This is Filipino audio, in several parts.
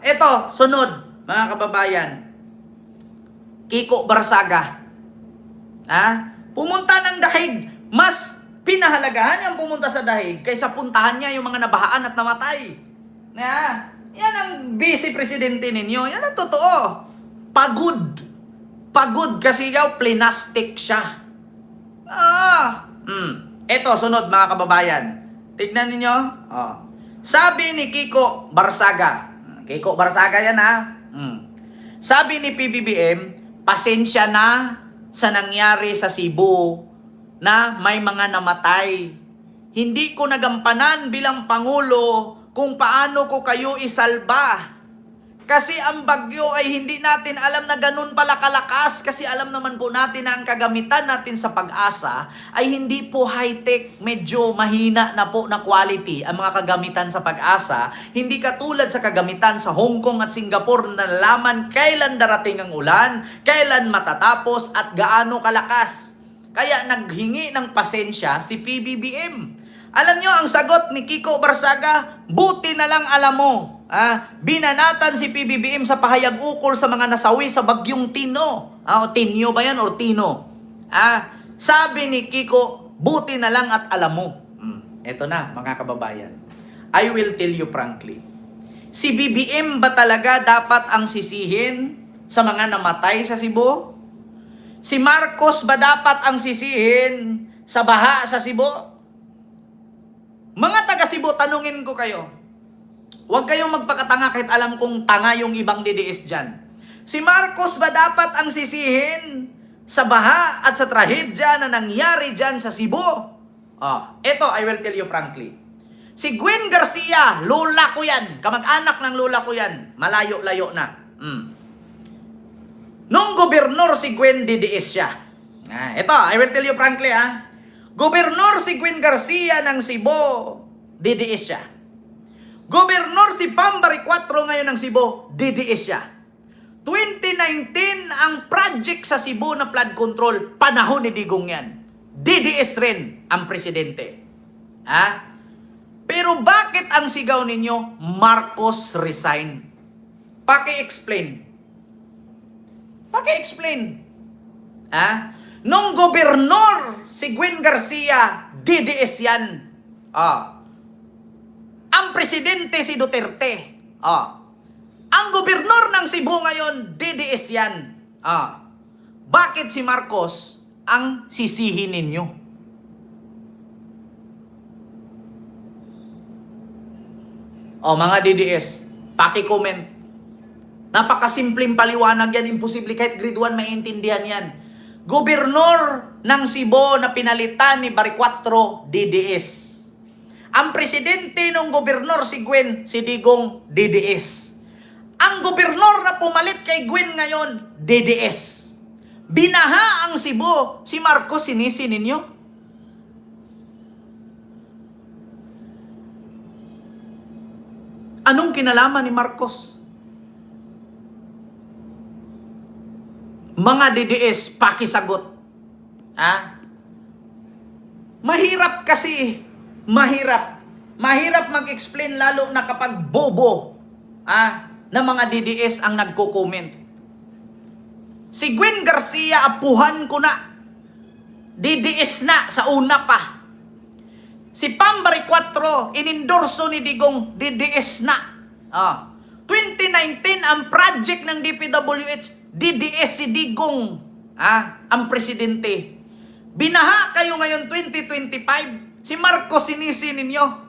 Ito, sunod, mga kababayan. Kiko Barsaga. Ha? Pumunta ng dahig. Mas pinahalagahan niyang pumunta sa dahig kaysa puntahan niya yung mga nabahaan at namatay. Na, yan ang vice presidente ninyo. Yan ang totoo. Pagod. Pagod kasi yaw, plinastic siya. Ah. Hmm. Ito, sunod mga kababayan. Tignan ninyo. Oh. Sabi ni Kiko Barsaga. Kiko Barsaga yan ha. Hmm. Sabi ni PBBM, pasensya na sa nangyari sa Cebu na may mga namatay. Hindi ko nagampanan bilang Pangulo kung paano ko kayo isalba. Kasi ang bagyo ay hindi natin alam na ganun pala kalakas kasi alam naman po natin na ang kagamitan natin sa pag-asa ay hindi po high-tech, medyo mahina na po na quality ang mga kagamitan sa pag-asa. Hindi katulad sa kagamitan sa Hong Kong at Singapore na nalaman kailan darating ang ulan, kailan matatapos at gaano kalakas. Kaya naghingi ng pasensya si PBBM. Alam nyo, ang sagot ni Kiko Barsaga, buti na lang alam mo. Ah, binanatan si PBBM sa pahayag ukol sa mga nasawi sa bagyong Tino. Ah, o Tinyo ba yan or Tino? Ah, sabi ni Kiko, buti na lang at alam mo. Hmm, eto na, mga kababayan. I will tell you frankly. Si BBM ba talaga dapat ang sisihin sa mga namatay sa Cebu? Si Marcos ba dapat ang sisihin sa baha sa Cebu? Mga taga Cebu, tanungin ko kayo. Huwag kayong magpakatanga kahit alam kong tanga yung ibang DDS dyan. Si Marcos ba dapat ang sisihin sa baha at sa trahedya na nangyari dyan sa Cebu? Oh, ito, I will tell you frankly. Si Gwen Garcia, lola ko yan. Kamag-anak ng lola ko yan. Malayo-layo na. Mm. Nung gobernur si Gwen DDS siya. Ah, ito, I will tell you frankly ah. Gobernur si Gwen Garcia ng Cebu, DDS siya. Gobernur si Pambari 4 ngayon ng Cebu, DDS siya. 2019 ang project sa Cebu na flood control, panahon ni Digong yan. DDS rin ang presidente. Ha? Pero bakit ang sigaw ninyo, Marcos resign? Paki-explain. Paki-explain. Ha? Nung gobernur si Gwen Garcia, DDS yan. Ah. Presidente si Duterte. Ah. Ang gobernur ng Cebu ngayon, DDS yan. Ah. Bakit si Marcos ang sisihin ninyo? O mga DDS, paki-comment. Napakasimpleng paliwanag yan, imposible kahit grade 1 maintindihan yan. Gobernur ng Cebu na pinalitan ni Baricuatro, DDS. Ang presidente ng gobernur si Gwen, si Digong, DDS. Ang gobernur na pumalit kay Gwen ngayon, DDS. Binaha ang Cebu, si Marcos sinisi ninyo. Anong kinalaman ni Marcos? Mga DDS, pakisagot. Ha? Mahirap kasi. Mahirap. Mahirap mag-explain lalo na kapag bobo ah, na mga DDS ang nagko-comment. Si Gwen Garcia, apuhan ko na. DDS na sa una pa. Si Pambari 4, inindorso ni Digong, DDS na. Ah. 2019, ang project ng DPWH, DDS si Digong, ah, ang presidente. Binaha kayo ngayon 2025, si Marcos sinisi ninyo.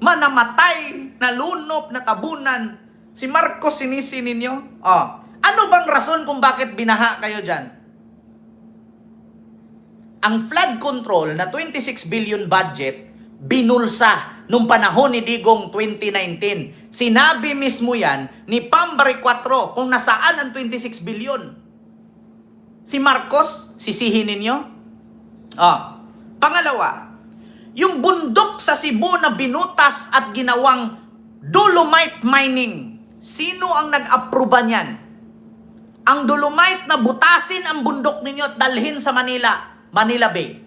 Manamatay, nalunop, natabunan, si Marcos sinisi ninyo. Oh. Ano bang rason kung bakit binaha kayo dyan? ang flood control na 26 billion budget binulsa nung panahon ni Digong 2019. Sinabi mismo yan ni Pambari 4 kung nasaan ang 26 billion. Si Marcos, sisihin ninyo? Ah. Pangalawa, yung bundok sa Cebu na binutas at ginawang dolomite mining, sino ang nag-aproba niyan? Ang dolomite na butasin ang bundok ninyo at dalhin sa Manila, Manila Bay.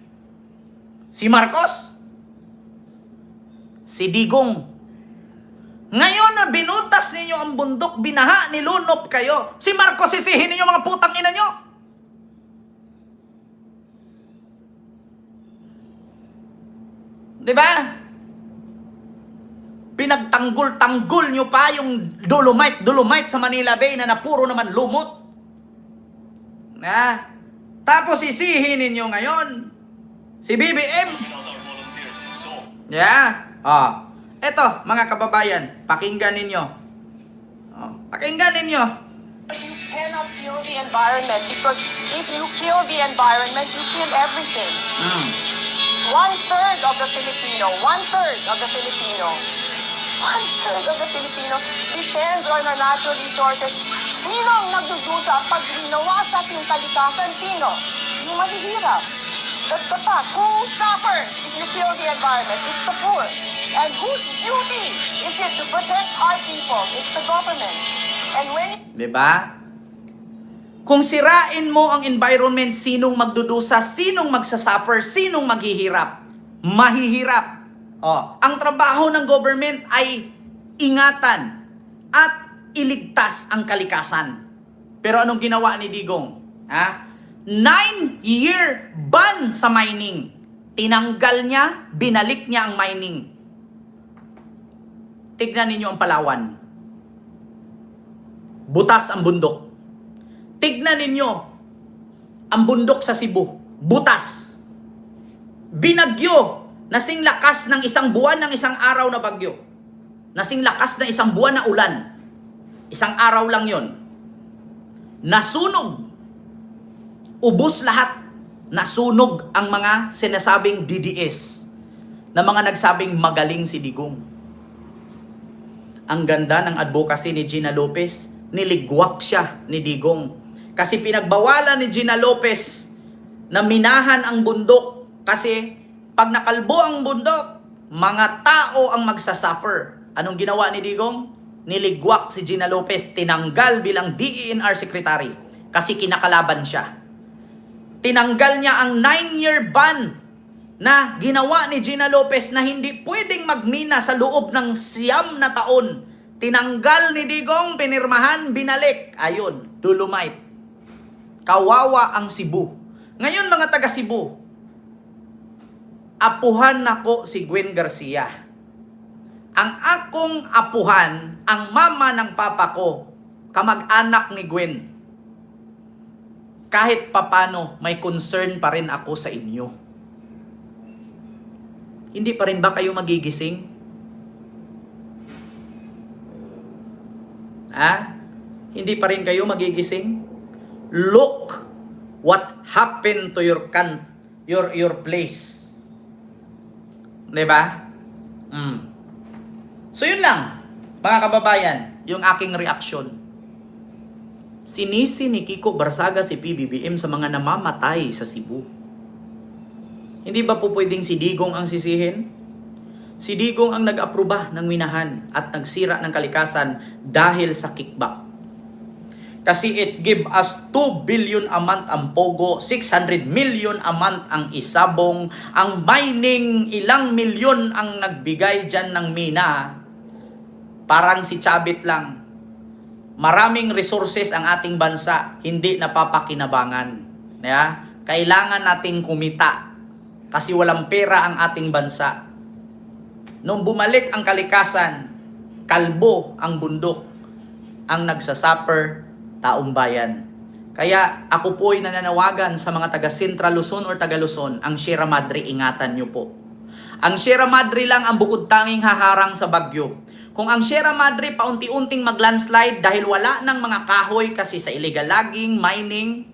Si Marcos? Si Digong. Ngayon na binutas ninyo ang bundok, binaha, nilunop kayo. Si Marcos sisihin ninyo mga putang ina nyo. Di ba? Pinagtanggol-tanggol nyo pa yung dolomite, dolomite sa Manila Bay na napuro naman lumot. Na? Tapos sisihin ninyo ngayon si BBM. Yeah. Oh. Eto, mga kababayan, pakinggan ninyo. Oh, pakinggan ninyo. You cannot kill the environment because if you kill the environment, you kill everything. Mm. One third of the Filipino, one third of the Filipino, one third of the Filipino depends on our natural resources. Sino ang nagdudusa pag winawasak yung kalikasan? Sino? Yung mahihirap. That's the fact. Who suffers if you kill the environment? It's the poor. And whose duty is it to protect our people? It's the government. And when 'Di ba? Kung sirain mo ang environment, sinong magdudusa, sinong magsasuffer, sinong maghihirap? Mahihirap. Oh, ang trabaho ng government ay ingatan at iligtas ang kalikasan. Pero anong ginawa ni Digong? Ha? Nine-year ban sa mining. Tinanggal niya, binalik niya ang mining. Tignan ninyo ang Palawan. Butas ang bundok. Tignan ninyo ang bundok sa Cebu. Butas. Binagyo. Nasing lakas ng isang buwan ng isang araw na bagyo. Nasing lakas ng isang buwan na ulan. Isang araw lang yon. Nasunog. Ubus lahat. Nasunog ang mga sinasabing DDS na mga nagsabing magaling si Digong. Ang ganda ng advocacy ni Gina Lopez, niligwak siya ni Digong. Kasi pinagbawalan ni Gina Lopez na minahan ang bundok. Kasi pag nakalbo ang bundok, mga tao ang magsasuffer. Anong ginawa ni Digong? Niligwak si Gina Lopez, tinanggal bilang DENR secretary kasi kinakalaban siya. Tinanggal niya ang 9-year ban na ginawa ni Gina Lopez na hindi pwedeng magmina sa loob ng siyam na taon. Tinanggal ni Digong, pinirmahan, binalik. Ayun, Dolomite. Kawawa ang Cebu. Ngayon mga taga Cebu, apuhan nako si Gwen Garcia. Ang akong apuhan, ang mama ng papa ko, kamag-anak ni Gwen. Kahit papano, may concern pa rin ako sa inyo. Hindi pa rin ba kayo magigising? Ha? Hindi pa rin kayo magigising? Look what happened to your can your your place. 'Di ba? Mm. So yun lang, mga kababayan, yung aking reaksyon. Sinisi ni Kiko Barsaga si PBBM sa mga namamatay sa Cebu. Hindi ba po pwedeng si Digong ang sisihin? Si Digong ang nag-aproba ng minahan at nagsira ng kalikasan dahil sa kickback. Kasi it give us 2 billion a month ang Pogo, 600 million a month ang Isabong, ang mining ilang milyon ang nagbigay dyan ng mina. Parang si Chabit lang. Maraming resources ang ating bansa, hindi napapakinabangan. Yeah? Kailangan nating kumita kasi walang pera ang ating bansa. Nung bumalik ang kalikasan, kalbo ang bundok ang nagsasuffer taong bayan. Kaya ako po ay nananawagan sa mga taga Central Luzon or taga Luzon, ang Sierra Madre ingatan nyo po. Ang Sierra Madre lang ang bukod tanging haharang sa bagyo. Kung ang Sierra Madre paunti-unting maglandslide dahil wala ng mga kahoy kasi sa illegal logging, mining,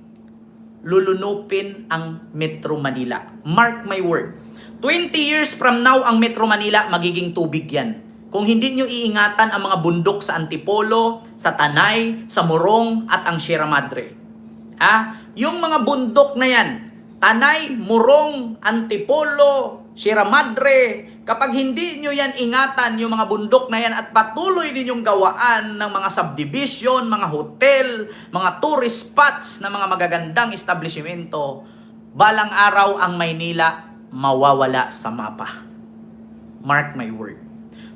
lulunupin ang Metro Manila. Mark my word. 20 years from now, ang Metro Manila magiging tubig yan. Kung hindi nyo iingatan ang mga bundok sa Antipolo, sa Tanay, sa Morong, at ang Sierra Madre. Ah, yung mga bundok na yan, Tanay, Morong, Antipolo, Sierra Madre, kapag hindi nyo yan ingatan, yung mga bundok na yan, at patuloy ninyong gawaan ng mga subdivision, mga hotel, mga tourist spots na mga magagandang establishmento, balang araw ang Maynila mawawala sa mapa. Mark my word.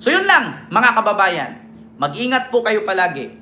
So yun lang, mga kababayan. Mag-ingat po kayo palagi.